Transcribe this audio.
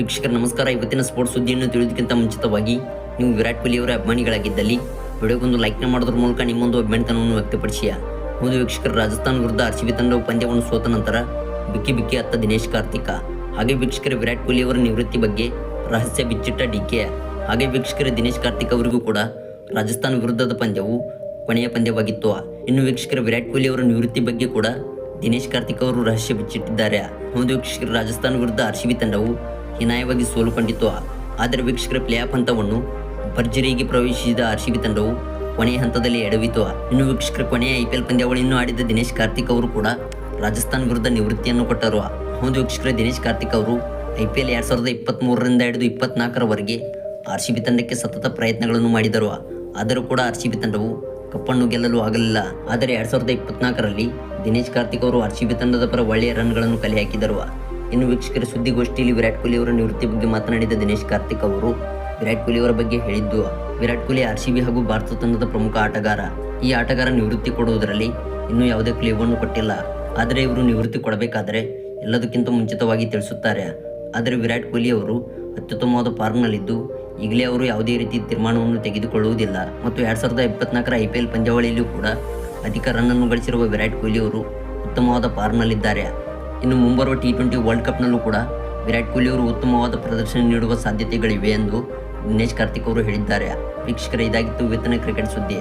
ವೀಕ್ಷಕರ, ನಮಸ್ಕಾರ. ಇವತ್ತಿನ ಸ್ಪೋರ್ಟ್ಸ್ ಸುದ್ದಿಯನ್ನು ತಿಳಿಯೋದಕ್ಕಿಂತ ಮುಂಚಿತವಾಗಿ ನೀವು ವಿರಾಟ್ ಕೊಹ್ಲಿ ಅವರ ಅಭಿಮಾನಿಗಳಾಗಿದ್ದಲ್ಲಿ ವಿಡಿಯೋಗೊಂದು ಲೈಕ್ನ ಮಾಡೋದ್ರ ಮೂಲಕ ನಿಮ್ಮೊಂದು ಅಭಿಮಾನಿತನವನ್ನು ವ್ಯಕ್ತಪಡಿಸಿಯ ಮುಂದೆ ವೀಕ್ಷಕರ ರಾಜಸ್ಥಾನ ವಿರುದ್ಧ ಆರ್ ತಂಡವು ಪಂದ್ಯವನ್ನು ಸೋತ ನಂತರ ಬಿಕ್ಕಿ ಬಿಕ್ಕಿ ಅತ್ತ ದಿನೇಶ್ ಕಾರ್ತಿಕ. ಹಾಗೆ ವೀಕ್ಷಕರ, ವಿರಾಟ್ ಕೊಹ್ಲಿ ಅವರ ನಿವೃತ್ತಿ ಬಗ್ಗೆ ರಹಸ್ಯ ಬಿಚ್ಚಿಟ್ಟ ಡಿಕೆ ಹಾಗೆ ವೀಕ್ಷಕರ, ದಿನೇಶ್ ಕಾರ್ತಿಕ್ ಅವರಿಗೂ ಕೂಡ ರಾಜಸ್ಥಾನ ವಿರುದ್ಧದ ಪಂದ್ಯವು ಕೊನೆಯ ಪಂದ್ಯವಾಗಿತ್ತು. ಇನ್ನು ವೀಕ್ಷಕರ, ವಿರಾಟ್ ಕೊಹ್ಲಿ ಅವರ ನಿವೃತ್ತಿ ಬಗ್ಗೆ ಕೂಡ ದಿನೇಶ್ ಕಾರ್ತಿಕ್ ಅವರು ರಹಸ್ಯ ಬಿಚ್ಚಿಟ್ಟಿದ್ದಾರೆ. ಮುಂದೆ ವೀಕ್ಷಕರು, ರಾಜಸ್ಥಾನ ವಿರುದ್ಧ ಆರ್ ತಂಡವು ಹೀನಾಯವಾಗಿ ಸೋಲು ಕಂಡಿತ್ತು ಆದರೆ ವೀಕ್ಷಕರ ಪ್ಲೇ ಆಫ್ ಹಂತವನ್ನು ಭರ್ಜರಿಗೆ ಪ್ರವೇಶಿಸಿದ ಆರ್ ಸಿ ಬಿ ತಂಡವು ಕೊನೆಯ ಹಂತದಲ್ಲಿ ಎಡವಿತು ಇನ್ನು ವೀಕ್ಷಕರ ಕೊನೆಯ ಐ ಪಿ ಎಲ್ ಪಂದ್ಯಾವಳಿಯನ್ನು ಆಡಿದ ದಿನೇಶ್ ಕಾರ್ತಿಕ್ ಅವರು ಕೂಡ ರಾಜಸ್ಥಾನ್ ವಿರುದ್ಧ ನಿವೃತ್ತಿಯನ್ನು ಕೊಟ್ಟರು. ಹೌದು ವೀಕ್ಷಕರ, ದಿನೇಶ್ ಕಾರ್ತಿಕ್ ಅವರು ಐ ಪಿ ಎಲ್ ಎರಡು ಸಾವಿರದ ಇಪ್ಪತ್ತ್ಮೂರರಿಂದ ಹಿಡಿದು ಇಪ್ಪತ್ನಾಲ್ಕರವರೆಗೆ ಆರ್ ಸಿ ಬಿ ತಂಡಕ್ಕೆ ಸತತ ಪ್ರಯತ್ನಗಳನ್ನು ಮಾಡಿದರು. ಆದರೂ ಕೂಡ ಆರ್ ಸಿ ಬಿ ತಂಡವು ಕಪ್ಪನ್ನು ಗೆಲ್ಲಲು ಆಗಲಿಲ್ಲ. ಆದರೆ ಎರಡ್ ಸಾವಿರದ ಇಪ್ಪತ್ನಾಲ್ಕರಲ್ಲಿ ದಿನೇಶ್ ಕಾರ್ತಿಕ್ ಅವರು ಆರ್ ಸಿ ಬಿ ತಂಡದ ಪರ ಒಳ್ಳೆಯ ರನ್ಗಳನ್ನು ಕಲೆ ಹಾಕಿದರು ಇನ್ನು ವೀಕ್ಷಕರ ಸುದ್ದಿಗೋಷ್ಠಿಯಲ್ಲಿ ವಿರಾಟ್ ಕೊಹ್ಲಿ ಅವರ ನಿವೃತ್ತಿ ಬಗ್ಗೆ ಮಾತನಾಡಿದ ದಿನೇಶ್ ಕಾರ್ತಿಕ್ ಅವರು, ವಿರಾಟ್ ಕೊಹ್ಲಿ ಅವರ ಬಗ್ಗೆ ಹೇಳಿದ್ದು, Virat Kohli R C B ಹಾಗೂ ಭಾರತ ತಂಡದ ಪ್ರಮುಖ ಆಟಗಾರ. ಈ ಆಟಗಾರ ನಿವೃತ್ತಿ ಕೊಡುವುದರಲ್ಲಿ ಇನ್ನೂ ಯಾವುದೇ ಕ್ಲೇವನ್ನು ಕೊಟ್ಟಿಲ್ಲ. ಆದರೆ ಇವರು ನಿವೃತ್ತಿ ಕೊಡಬೇಕಾದರೆ ಎಲ್ಲದಕ್ಕಿಂತ ಮುಂಚಿತವಾಗಿ ತಿಳಿಸುತ್ತಾರೆ. ಆದರೆ ವಿರಾಟ್ ಕೊಹ್ಲಿ ಅವರು ಅತ್ಯುತ್ತಮವಾದ ಫಾರ್ಮ್ನಲ್ಲಿದ್ದು, ಈಗಲೇ ಅವರು ಯಾವುದೇ ರೀತಿ ತೀರ್ಮಾನವನ್ನು ತೆಗೆದುಕೊಳ್ಳುವುದಿಲ್ಲ. ಮತ್ತು ಎರಡ್ ಸಾವಿರದ ಇಪ್ಪತ್ನಾಲ್ಕರ ಐ ಪಿ ಎಲ್ ಪಂದ್ಯಾವಳಿಯಲ್ಲೂ ಕೂಡ ಅಧಿಕ ರನ್ನನ್ನು ಗಳಿಸಿರುವ ವಿರಾಟ್ ಕೊಹ್ಲಿ ಅವರು ಉತ್ತಮವಾದ ಫಾರ್ಮ್ನಲ್ಲಿದ್ದಾರೆ. ಇನ್ನು ಮುಂಬರುವ ಟಿ ಟ್ವೆಂಟಿ ವರ್ಲ್ಡ್ ಕಪ್ನಲ್ಲೂ ಕೂಡ ವಿರಾಟ್ ಕೊಹ್ಲಿ ಅವರು ಉತ್ತಮವಾದ ಪ್ರದರ್ಶನ ನೀಡುವ ಸಾಧ್ಯತೆಗಳಿವೆ ಎಂದು ದಿನೇಶ್ ಕಾರ್ತಿಕ್ ಅವರು ಹೇಳಿದ್ದಾರೆ. ವೀಕ್ಷಕರ, ಇದಾಗಿತ್ತು ವೇತನ ಕ್ರಿಕೆಟ್ ಸುದ್ದಿ.